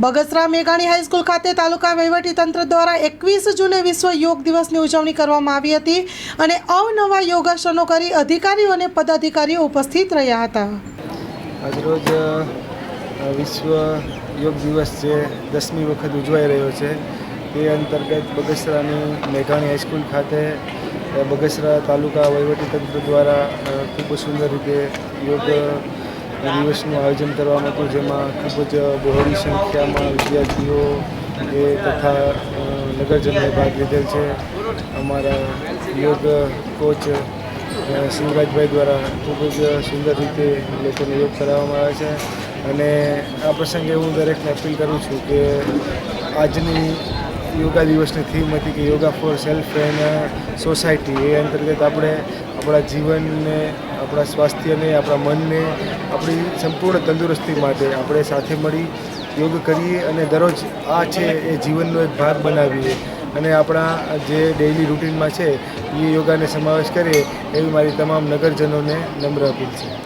બગસરા મેઘાણી હાઈસ્કૂલ ખાતે તાલુકા વહીવટીતંત્ર દ્વારા એકવીસ જૂને વિશ્વ યોગ દિવસની ઉજવણી કરવામાં આવી હતી અને અવનવા યોગાસનો કરી અધિકારીઓ અને પદાધિકારીઓ ઉપસ્થિત રહ્યા હતા. આજરોજ વિશ્વ યોગ દિવસ જે દસમી વખત ઉજવાઈ રહ્યો છે તે અંતર્ગત બગસરાની મેઘાણી હાઈસ્કૂલ ખાતે બગસરા તાલુકા વહીવટીતંત્ર દ્વારા ખૂબ સુંદર રીતે યોગ દિવસનું આયોજન કરવામાં હતું, જેમાં ખૂબ જ બહોળી સંખ્યામાં વિદ્યાર્થીઓ એ તથા નગરજનોએ ભાગ લીધેલ છે. અમારા યોગ કોચ શિવરાજભાઈ દ્વારા ખૂબ જ સુંદર રીતે લોકોને યોગ કરાવવામાં આવે છે. અને આ પ્રસંગે હું દરેકને અપીલ કરું છું કે આજની યોગા દિવસની થીમ હતી કે yoga for self and society એ અંતર્ગત આપણે આપણા જીવનને આપણા સ્વાસ્થ્યને આપણા મનને, આપણી સંપૂર્ણ તંદુરસ્તી માટે આપણે સાથે મળી યોગ કરીએ અને દરરોજ આ છે એ જીવનનો એક ભાગ બનાવીએ. અને આપણા જે ડેઇલી રૂટીનમાં છે, એ યોગાને સમાવેશ કરીએ, એવી મારી તમામ નગરજનોને નમ્ર અપીલ છે.